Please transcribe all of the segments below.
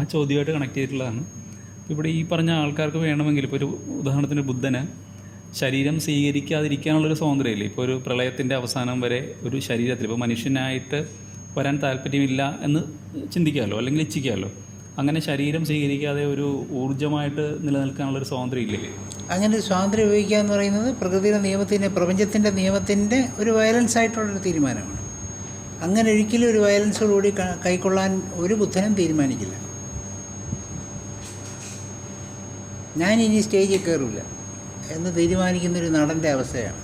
ആ ചോദ്യമായിട്ട് കണക്ട് ചെയ്തിട്ടുള്ളതാണ്. ഇവിടെ ഈ പറഞ്ഞ ആൾക്കാർക്ക് വേണമെങ്കിൽ ഇപ്പോൾ ഒരു ഉദാഹരണത്തിന് ബുദ്ധന് ശരീരം സ്വീകരിക്കാതിരിക്കാനുള്ളൊരു സ്വാതന്ത്ര്യമില്ല? ഇപ്പോൾ ഒരു പ്രളയത്തിന്റെ അവസാനം വരെ ഒരു ശരീരത്തിൽ ഇപ്പോൾ മനുഷ്യനായിട്ട് വരാൻ താല്പര്യമില്ല എന്ന് ചിന്തിക്കാമല്ലോ അല്ലെങ്കിൽ ഇച്ഛിക്കാമല്ലോ. അങ്ങനെ ശരീരം സ്വീകരിക്കാതെ ഒരു ഊർജമായിട്ട് നിലനിൽക്കാനുള്ളൊരു സ്വാതന്ത്ര്യം ഇല്ലേ അങ്ങനെ ഒരു സ്വാതന്ത്ര്യം ഉപയോഗിക്കുക എന്ന് പറയുന്നത് പ്രകൃതിയുടെ നിയമത്തിന്റെ പ്രപഞ്ചത്തിന്റെ നിയമത്തിന്റെ ഒരു വയലൻസ് ആയിട്ടുള്ളൊരു തീരുമാനമാണ്. അങ്ങനെ ഒരിക്കലും ഒരു വയലൻസോടുകൂടി കൈക്കൊള്ളാൻ ഒരു ബുദ്ധനും തീരുമാനിക്കില്ല. ഞാൻ ഇനി സ്റ്റേജിൽ കയറില്ല എന്ന് തീരുമാനിക്കുന്നൊരു നടന്റെ അവസ്ഥയാണ്.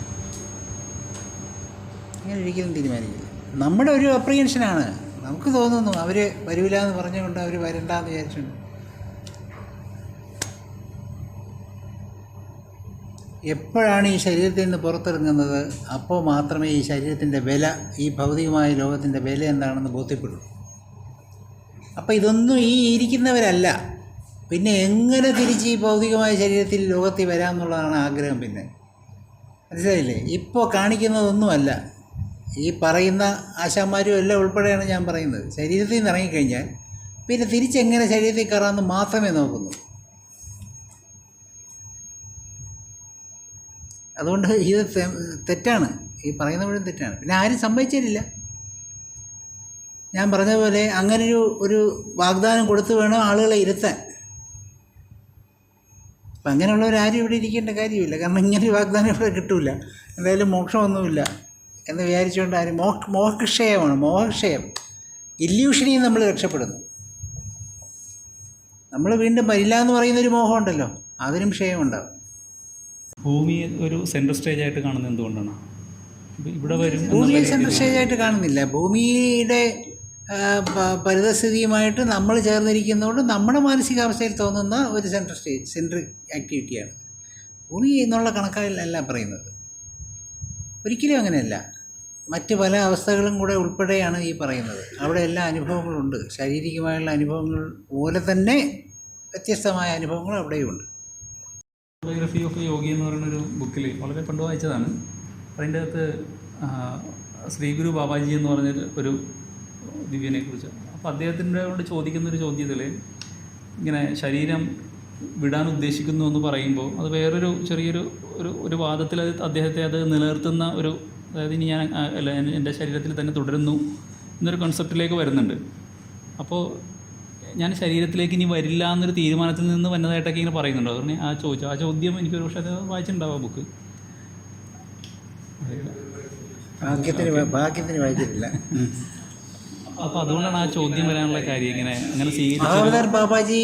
അങ്ങനെ ഒരിക്കലും തീരുമാനിക്കില്ല. നമ്മുടെ ഒരു അപ്രിയൻഷനാണ്. നമുക്ക് തോന്നുന്നു അവർ വരില്ല എന്ന് പറഞ്ഞുകൊണ്ട് അവർ വരണ്ട എന്ന് വിചാരിച്ചിട്ടുണ്ട്. എപ്പോഴാണ് ഈ ശരീരത്തിൽ നിന്ന് പുറത്തിറങ്ങുന്നത്? അപ്പോൾ മാത്രമേ ഈ ശരീരത്തിന്റെ വില ഈ ഭൗതികമായ ലോകത്തിന്റെ വില എന്താണെന്ന് ബോധ്യപ്പെടൂ അപ്പോൾ ഇതൊന്നും ഈ ഇരിക്കുന്നവരല്ല. പിന്നെ എങ്ങനെ തിരിച്ച് ഈ ഭൗതികമായ ശരീരത്തിൽ ലോകത്തിൽ വരാമെന്നുള്ളതാണ് ആഗ്രഹം പിന്നെ. മനസ്സിലായില്ലേ? ഇപ്പോൾ കാണിക്കുന്നതൊന്നുമല്ല. ഈ പറയുന്ന ആശാന്മാരും എല്ലാം ഉൾപ്പെടെയാണ് ഞാൻ പറയുന്നത്. ശരീരത്തിൽ നിന്ന് ഇറങ്ങിക്കഴിഞ്ഞാൽ പിന്നെ തിരിച്ചെങ്ങനെ ശരീരത്തിൽ കയറാമെന്ന് മാത്രമേ നോക്കുന്നു. അതുകൊണ്ട് ഇത് തെറ്റാണ്. ഈ പറയുന്ന മുഴുവൻ തെറ്റാണ്. പിന്നെ ആരും സംഭവിച്ചിട്ടില്ല ഞാൻ പറഞ്ഞ പോലെ അങ്ങനൊരു ഒരു വാഗ്ദാനം കൊടുത്തു വേണം ആളുകളെ ഇരുത്താൻ. അപ്പം അങ്ങനെയുള്ളവരാരും ഇവിടെ ഇരിക്കേണ്ട കാര്യമില്ല. കാരണം ഇങ്ങനൊരു വാഗ്ദാനം ഇവിടെ കിട്ടില്ല എന്തായാലും മോക്ഷമൊന്നുമില്ല എന്ന് വിചാരിച്ചുകൊണ്ട് ആരും മോ മോഹക്ഷയമാണ് മോഹക്ഷയം. ഇല്യൂഷനിൽ നമ്മൾ രക്ഷപ്പെടുന്നു. നമ്മൾ വീണ്ടും വരില്ല എന്ന് പറയുന്നൊരു മോഹമുണ്ടല്ലോ. അതിനും ക്ഷയമുണ്ടാവും. ഭൂമി ഒരു സെൻട്രൽ സ്റ്റേജ് ആയിട്ട് കാണുന്നത് എന്തുകൊണ്ടാണ്? ഇവിടെ വരും ഭൂമിയെ സെൻട്രൽ സ്റ്റേജ് ആയിട്ട് കാണുന്നില്ല. ഭൂമിയുടെ പരിതസ്ഥിതിയുമായിട്ട് നമ്മൾ ചേർന്നിരിക്കുന്നതുകൊണ്ട് നമ്മുടെ മാനസികാവസ്ഥയിൽ തോന്നുന്ന ഒരു സെൻട്രൽ സ്റ്റേജ് സെൻട്രൽ ആക്ടിവിറ്റിയാണ് ഭൂമി എന്നുള്ള കണക്കാലല്ല പറയുന്നത്. ഒരിക്കലും അങ്ങനെയല്ല. മറ്റ് പല അവസ്ഥകളും കൂടെ ഉൾപ്പെടെയാണ് ഈ പറയുന്നത്. അവിടെ എല്ലാ അനുഭവങ്ങളുണ്ട് ശാരീരികമായുള്ള അനുഭവങ്ങൾ പോലെ തന്നെ വ്യത്യസ്തമായ അനുഭവങ്ങൾ അവിടെയുമുണ്ട് ബയോഗ്രഫി ഓഫ് യോഗി എന്ന് പറയുന്ന ഒരു ബുക്കിൽ വളരെ പണ്ട് വായിച്ചതാണ്. അതിന്റെ അകത്ത് ശ്രീഗുരു ബാബാജി എന്ന് പറഞ്ഞൊരു ഒരു ദിവ്യനെ കുറിച്ച് അപ്പോൾ അദ്ദേഹത്തിന്റെ കൊണ്ട് ചോദിക്കുന്ന ഒരു ചോദ്യത്തിൽ ഇങ്ങനെ ശരീരം വിടാൻ ഉദ്ദേശിക്കുന്നു എന്ന് പറയുമ്പോൾ അത് വേറൊരു ചെറിയൊരു ഒരു ഒരു വാദത്തിൽ അത് അദ്ദേഹത്തെ അത് നിലനിർത്തുന്ന ഒരു അതായത് ഇനി ഞാൻ ആ, അല്ല എന്റെ ശരീരത്തിൽ തന്നെ തുടരുന്നു എന്നൊരു കൺസെപ്റ്റിലേക്ക് വരുന്നുണ്ട്. അപ്പോൾ ഞാൻ ശരീരത്തിലേക്ക് ഇനി വരില്ല എന്നൊരു തീരുമാനത്തിൽ നിന്ന് വന്നതായിട്ടൊക്കെ ഇങ്ങനെ പറയുന്നുണ്ടോ. അതുകൊണ്ട് ആ ചോദിച്ചു ആ ചോദ്യം എനിക്കൊരു പക്ഷേ അത് വായിച്ചിട്ടുണ്ടാവും ബുക്ക്. ഭാഗ്യത്തിന് ഭാഗ്യത്തിന് വായിച്ചിട്ടില്ല. അപ്പോൾ അതുകൊണ്ടാണ് ആ ചോദ്യം വരാനുള്ള കാര്യം ഇങ്ങനെ അങ്ങനെ മഹാവതാർ ബാബാജി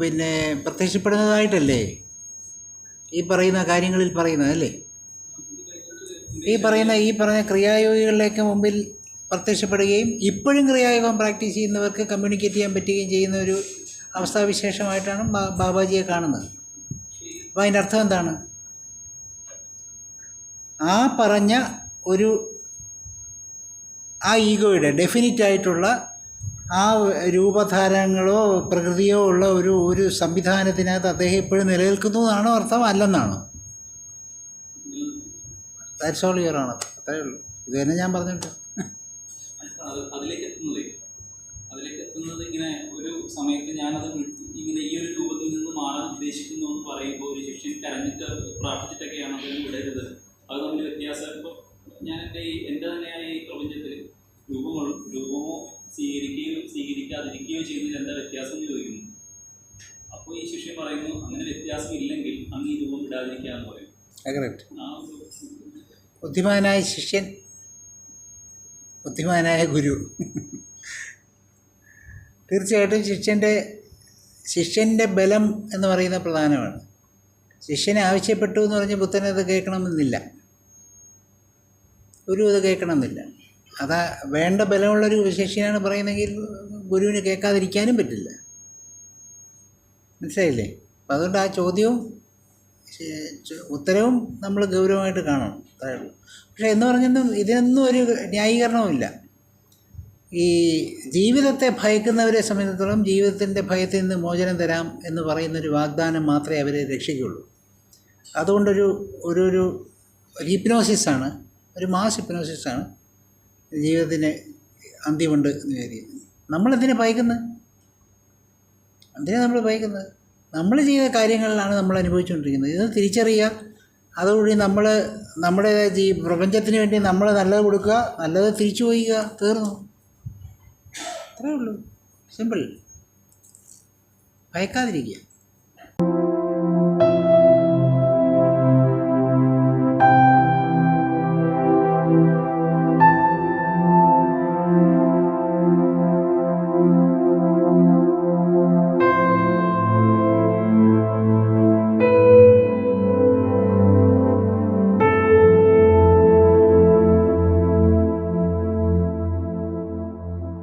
പിന്നെ പ്രത്യക്ഷപ്പെടുന്നതായിട്ടല്ലേ? ഈ പറയുന്ന കാര്യങ്ങളിൽ പറയുന്നത് അല്ലേ? ഈ പറയുന്ന ഈ പറഞ്ഞ ക്രിയായോഗികളിലേക്ക് മുമ്പിൽ പ്രത്യക്ഷപ്പെടുകയും ഇപ്പോഴും ക്രിയായോഗം പ്രാക്ടീസ് ചെയ്യുന്നവർക്ക് കമ്മ്യൂണിക്കേറ്റ് ചെയ്യാൻ പറ്റുകയും ചെയ്യുന്ന ഒരു അവസ്ഥാവിശേഷമായിട്ടാണ് ബാബാജിയെ കാണുന്നത്. അപ്പോൾ അതിന്റെ അർത്ഥം എന്താണ്? ആ പറഞ്ഞ ഒരു ആ ഈഗോയുടെ ഡെഫിനിറ്റ് ആയിട്ടുള്ള ആ രൂപധാരങ്ങളോ പ്രകൃതിയോ ഉള്ള ഒരു ഒരു സംവിധാനത്തിനകത്ത് അദ്ദേഹം ഇപ്പോഴും നിലനിൽക്കുന്നു എന്നാണോ അർത്ഥം? അല്ലെന്നാണോ? ദാറ്റ്സ് ഓൾ യുവർ ആണ് അത്രേ ഉള്ളൂ. ഇത് തന്നെ ഞാൻ പറഞ്ഞിട്ട്. അതിലേക്ക് എത്തുന്നത് അതിലേക്ക് എത്തുന്നത് ഇങ്ങനെ ഒരു സമയത്ത് ഞാനത് ഇങ്ങനെ ഈ ഒരു രൂപത്തിൽ നിന്ന് മാറാൻ ഉദ്ദേശിക്കുന്നു എന്ന് പറയുമ്പോൾ ഒരു ശിഷ്യൻ കരഞ്ഞിട്ട് പ്രാർത്ഥിച്ചിട്ടൊക്കെയാണ് അദ്ദേഹം വിടരുത്. അത് തമ്മിൽ വ്യത്യാസം. ഇപ്പോൾ ഞാൻ എന്റെ ഈ എന്റെ തന്നെയായ പ്രപഞ്ചത്തിൽ രൂപങ്ങൾ രൂപമോ സ്വീകരിക്കുകയോ സ്വീകരിക്കാതിരിക്കുകയോ ചെയ്യുന്നതിൽ എന്താ വ്യത്യാസം എന്ന് ചോദിക്കുന്നു. അപ്പോൾ ഈ ശിഷ്യൻ പറയുന്നു അങ്ങനെ വ്യത്യാസം ഇല്ലെങ്കിൽ അങ്ങ് ഈ രൂപം വിടാതിരിക്കാന്ന് പറയും. ബുദ്ധിമാനായ ശിഷ്യൻ ബുദ്ധിമാനായ ഗുരു. തീർച്ചയായിട്ടും ശിഷ്യന്റെ ശിഷ്യന്റെ ബലം എന്ന് പറയുന്ന പ്രധാനമാണ്. ശിഷ്യനെ ആവശ്യപ്പെട്ടു എന്ന് പറഞ്ഞ് ബുദ്ധനത് കേൾക്കണമെന്നില്ല. ഗുരു അത് കേൾക്കണമെന്നില്ല. അതാ വേണ്ട ബലമുള്ളൊരു വിശേഷിയാണ് പറയുന്നതെങ്കിൽ ഗുരുവിന് കേൾക്കാതിരിക്കാനും പറ്റില്ല. മനസ്സിലായില്ലേ? അപ്പം അതുകൊണ്ട് ആ ചോദ്യവും ഉത്തരവും നമ്മൾ ഗൗരവമായിട്ട് കാണണം. അത്രേ ഉള്ളൂ. പക്ഷേ എന്ന് പറഞ്ഞൊന്നും ഇതിനൊന്നും ഒരു ന്യായീകരണവുമില്ല. ഈ ജീവിതത്തെ ഭയക്കുന്നവരെ സംബന്ധിച്ചിടത്തോളം ജീവിതത്തിന്റെ ഭയത്തിൽ നിന്ന് മോചനം തരാം എന്ന് പറയുന്നൊരു വാഗ്ദാനം മാത്രമേ അവരെ രക്ഷിക്കുള്ളൂ അതുകൊണ്ടൊരു ഒരു ഒരു ഹിപ്നോസിസ് ആണ് ഒരു മാസ് ഹിപ്നോസിസാണ് ജീവിതത്തിന് അന്ത്യമുണ്ട് എന്ന് വിചാരിക്കും നമ്മളെന്തിനാണ് ഭയക്കുന്നത്? എന്തിനാണ് നമ്മൾ ഭയക്കുന്നത്? നമ്മൾ ചെയ്ത കാര്യങ്ങളിലാണ് നമ്മൾ അനുഭവിച്ചുകൊണ്ടിരിക്കുന്നത്. ഇത് തിരിച്ചറിയുക. അതോടുകൂടി നമ്മൾ നമ്മുടെ ജീ പ്രപഞ്ചത്തിന് വേണ്ടി നമ്മൾ നല്ലത് കൊടുക്കുക നല്ലത് തിരിച്ചു പോയിക്കുക തീർന്നു. അത്രേ ഉള്ളൂ. സിമ്പിൾ ഭയക്കാതിരിക്കുക.